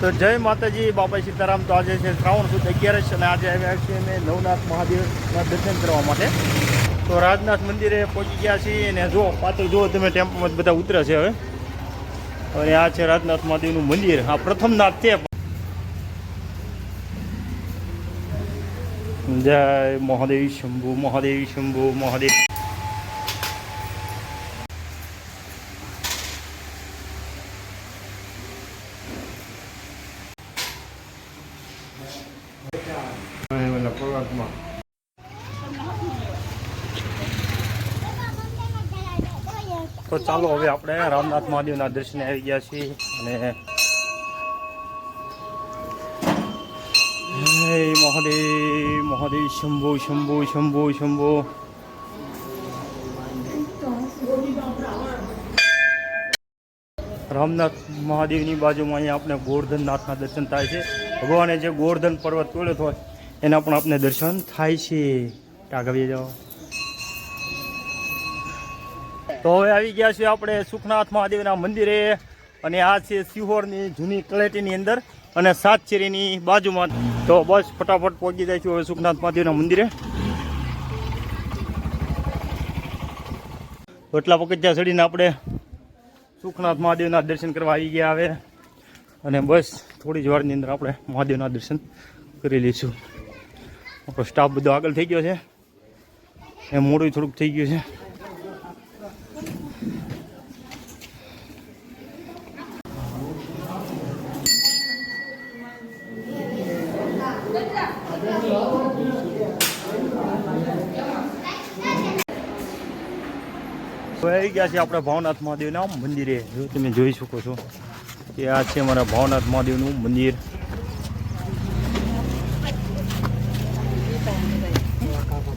તો જય માતાજી બાપા સીતારામ. તો આજે છે શ્રાવણ સુદ અગિયારસ અને આજે આવ્યા છીએ અમે નવનાથ મહાદેવના દર્શન કરવા માટે. તો રાજનાથ મંદિરે પહોંચી ગયા છીએ અને જો, પાછળ જુઓ તમે, ટેમ્પોમાં બધા ઉતરે છે હવે. અને આ છે રાજનાથ મહાદેવનું મંદિર. આ પ્રથમ નાથ છે. જય મહાદેવ શંભુ મહાદેવ શંભુ, મહાદેવ તો ચાલો હવે આપણે રામનાથ મહાદેવના દર્શને આવી ગયા છીએ અને મહાદેવ મહાદેવ શંભુ શંભુ શંભુ શંભુ. રામનાથ મહાદેવની બાજુમાં અહીંયા આપણે ગોવર્ધનનાથના દર્શન થાય છે. ભગવાને જે ગોવર્ધન પર્વત તોડ્યો હતો એના પણ આપણે દર્શન થાય છે. આગળ જાઓ. તો હવે આવી ગયા છીએ આપણે સુખનાથ મહાદેવના મંદિરે અને આ છે સિહોરની જૂની તળેટીની અંદર અને સાતચેરીની બાજુમાં. તો બસ ફટાફટ પહોંચી જાય છે હવે સુખનાથ મહાદેવના મંદિરે. એટલા પગથિયા ચડીને આપણે સુખનાથ મહાદેવના દર્શન કરવા આવી ગયા હવે. અને બસ થોડી જ વારની અંદર આપણે મહાદેવના દર્શન કરી લઈશું. આપણો સ્ટાફ બધો આગળ થઈ ગયો છે. એ મોડું થોડુંક થઈ ગયું છે. આવી ગયા છે આપણે ભાવનાથ મહાદેવના મંદિરે. જો તમે જોઈ શકો છો કે આ છે અમારા ભાવનાથ મહાદેવનું મંદિર.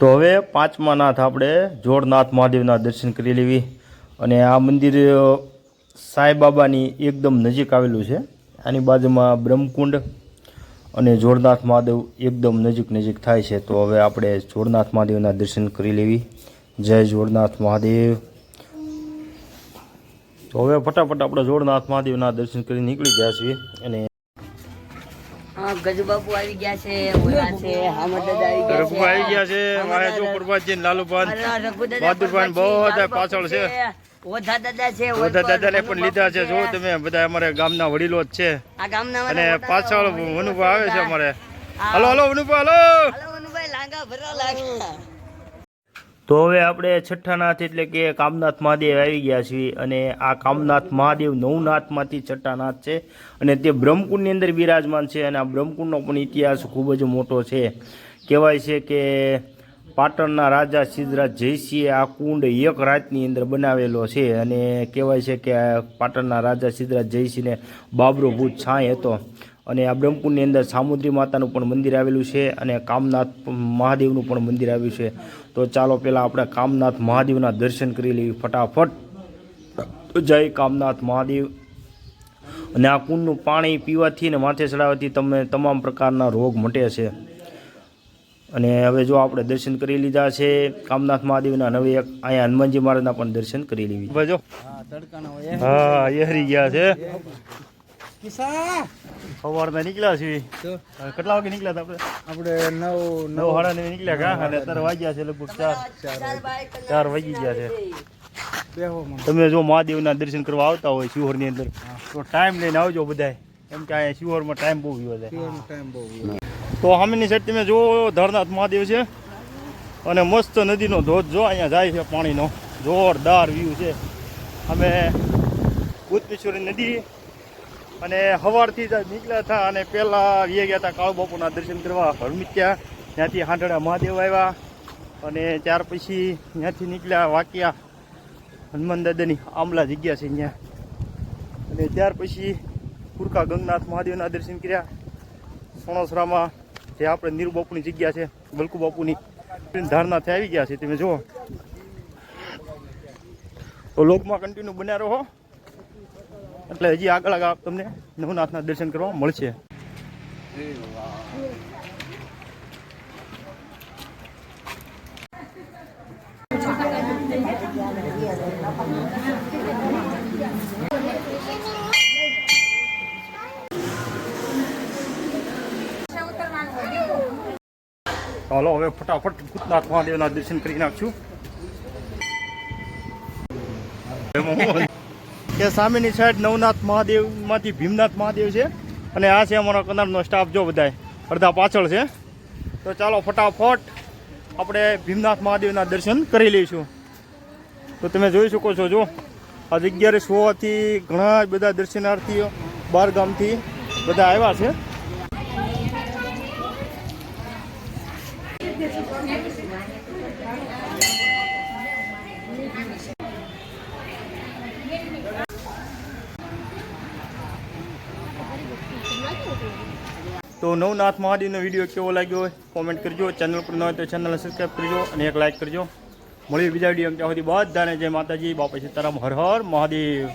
તો હવે પાંચમા નાથ આપણે જોડનાથ મહાદેવના દર્શન કરી લેવી. અને આ મંદિર સાંઈબાબાની એકદમ નજીક આવેલું છે. આની બાજુમાં બ્રહ્મકુંડ અને જોરનાથ મહાદેવ એકદમ નજીક નજીક થાય છે. તો હવે આપણે જોરનાથ મહાદેવના દર્શન કરી લેવી. જય જોરનાથ મહાદેવ. તો હવે ફટાફટ આપણે જોરનાથ મહાદેવના દર્શન કરી નીકળી ગયા છીએ. અને ગજબાપુ આવી ગયા છે ઓલા છે હામદદ દાદા આવી ગયા છે. આવી ગયા છે વાહે જો પ્રભાતજી ને લાલુભાન અરે રઘુ દાદા બહાદુરભાઈ બહુ બધા પાછળ છે. ઓધા દાદા છે દાદાને પણ લીધા છે. જો તમે બધા અમારે ગામના વડીલો જ છે. આ ગામના અને પાછળ વનુભા આવે છે અમારે. Hello hello Vanubha hello. હાલો લાંગા ભરવા લાગા તો હવે આપણે છઠ્ઠાનાથ એટલે કે કામનાથ મહાદેવ આવી ગયા છીએ અને આ કામનાથ મહાદેવ નવનાથમાંથી છઠ્ઠાનાથ છે અને તે બ્રહ્મકુંડની અંદર બિરાજમાન છે અને આ બ્રહ્મકુંડનો પણ ઇતિહાસ ખૂબ જ મોટો છે. કહેવાય છે કે પાટણના રાજા સિદ્ધરાજ જયસિંહે આ કુંડ એક રાતની અંદર બનાવેલો છે અને કહેવાય છે કે પાટણના રાજા સિદ્ધરાજ જયસિંહને બાબરો ભૂત છાંય હતો. અને આ બ્રહ્મકુંડની અંદર સામુદ્રી માતાનું પણ મંદિર આવેલું છે અને કામનાથ મહાદેવનું પણ મંદિર આવ્યું છે. તો ચાલો પહેલાં આપણે કામનાથ મહાદેવના દર્શન કરી લેવી ફટાફટ. જય કામનાથ મહાદેવ. અને આ કુંડનું પાણી પીવાથી ને માથે ચડાવવાથી તમને તમામ પ્રકારના રોગ મટે છે. અને હવે જો આપણે દર્શન કરી લીધા છે કામનાથ મહાદેવના નવે એક અહીંયા હનુમાનજી મહારાજના પણ દર્શન કરી લેવી જો. હા હા એ હરી ગયા છે. કિસા સવારના નીકળ્યા છીએ. તો? કેટલા વાગે નીકળ્યા હતા આપણે? આપણે નવ નવ સાડા નવે નીકળ્યા કા? અને અત્યારે વાગ્યા છે લગભગ ચાર. ચાર વાગી ગયા છે. તમે જો મહાદેવના દર્શન કરવા આવતા હોય શિહોરની અંદર તો ટાઈમ લઈને આવજો બધાય. એમ કે અહીંયા શિહોરમાં ટાઈમ બહુ ગયો છે. ટાઈમ તો સામેની સાઈડ તમે જો ધરનાથ મહાદેવ છે. અને મસ્ત નદીનો ધોધ જો અહીંયા જાય છે પાણીનો. જોરદાર વ્યૂ છે. અમે ભૂતનેશ્વરી નદી અને સવારથી જ નીકળ્યા હતા અને પહેલાં વીએ ગયા હતા કાળુ બાપુના દર્શન કરવા હરમિત્યા ત્યાંથી હાંડળા મહાદેવ આવ્યા અને ત્યાર પછી ત્યાંથી નીકળ્યા વાક્યા હનુમાન દાદાની આમલા જગ્યા છે ત્યાં. અને ત્યાર પછી કુરકા ગંગનાથ મહાદેવના દર્શન કર્યા. સોણસરામાં જે આપણે નીરુ બાપુની જગ્યા છે બલકુ બાપુની ધારનાથી આવી ગયા છે. તમે જુઓ. તો લોકમાં કન્ટિન્યુ બન્યા રહો. એટલે હજી આગળ આગળ તમને નવનાથના દર્શન કરવા મળશે. ચાલો હવે ફટાફટ ભૂતનાથ મહાદેવના દર્શન કરી નાખશું. કે સામેની સાઈડ નવનાથ મહાદેવમાંથી ભીમનાથ મહાદેવ છે. અને આ છે અમારો કનારનો સ્ટાફ જો બધાય. અડધા પાછળ છે. તો ચાલો ફટાફટ આપણે ભીમનાથ મહાદેવના દર્શન કરી લઈશું. તો તમે જોઈ શકો છો, જો. આ જગ્યાએ સોથી ઘણા બધા દર્શનાર્થીઓ બાર ગામથી બધા આવ્યા છે. તો નવનાથ મહાદેવનો વીડિયો કેવો લાગ્યો હોય કોમેન્ટ કરજો. ચેનલ પર ન હોય તો ચેનલને સબસ્ક્રાઈબ કરજો અને એક લાઇક કરજો. મળીએ બીજા વીડિયો ત્યાં સુધી બધાને જય માતાજી. બાપા સીતારામ. હર હર મહાદેવ.